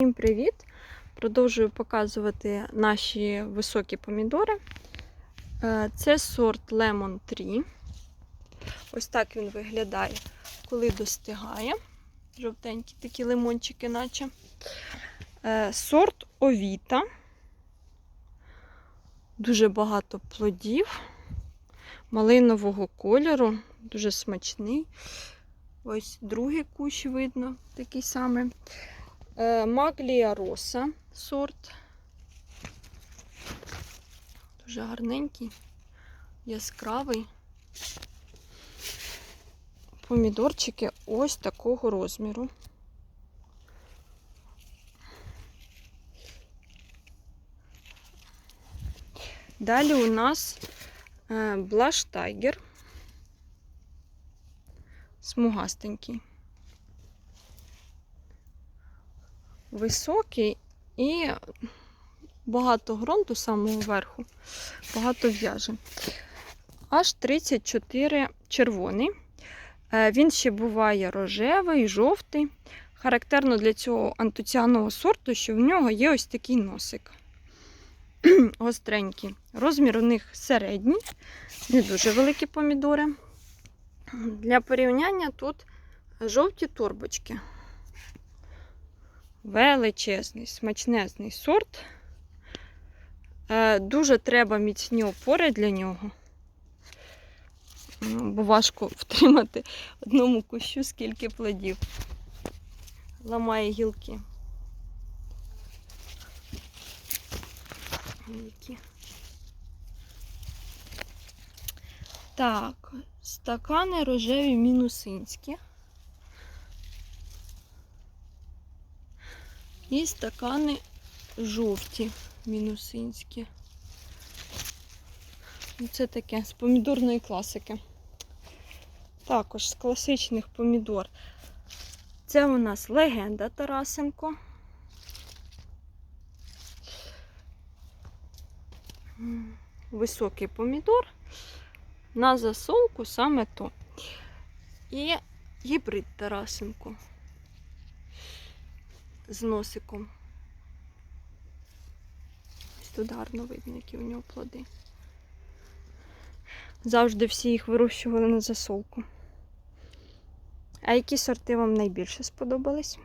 Всім привіт! Продовжую показувати наші високі помідори. Е, Це сорт Lemon 3. Ось так він виглядає, коли достигає. Жовтенькі такі лимончики, наче. Е, Сорт Овіта. Дуже багато плодів, малинового кольору, дуже смачний. Ось другий кущ видно, такий самий. Е, Маглія Роса сорт. Дуже гарненький, яскравий. Помідорчики ось такого розміру. Далі у нас Блаш Тайгер. Смугастенький. Високий і багато ґрунту самого верху, багато в'яже. Аж 34 червоний. Е, Він ще буває рожевий, жовтий. Характерно для цього антуціаного сорту, що в нього є ось такий носик. Гостренький. Розмір у них середній, не дуже великі помідори. Для порівняння тут жовті торбочки. Величезний, смачнезний сорт. Е, Дуже треба міцні опори для нього, бо важко втримати одному кущу скільки плодів. Ламає гілки. Так, стакани рожеві мінусинські. І стакани жовті мінусинські. Ну, Це таке з помідорної класики. Також з класичних помідор. Це у нас легенда Тарасенко. Високий помідор. На засолку саме то. І гібрид Тарасенко з носиком. Ось тут гарно видно, які у нього плоди. Завжди всі їх вирощували на засолку. А які сорти вам найбільше сподобались?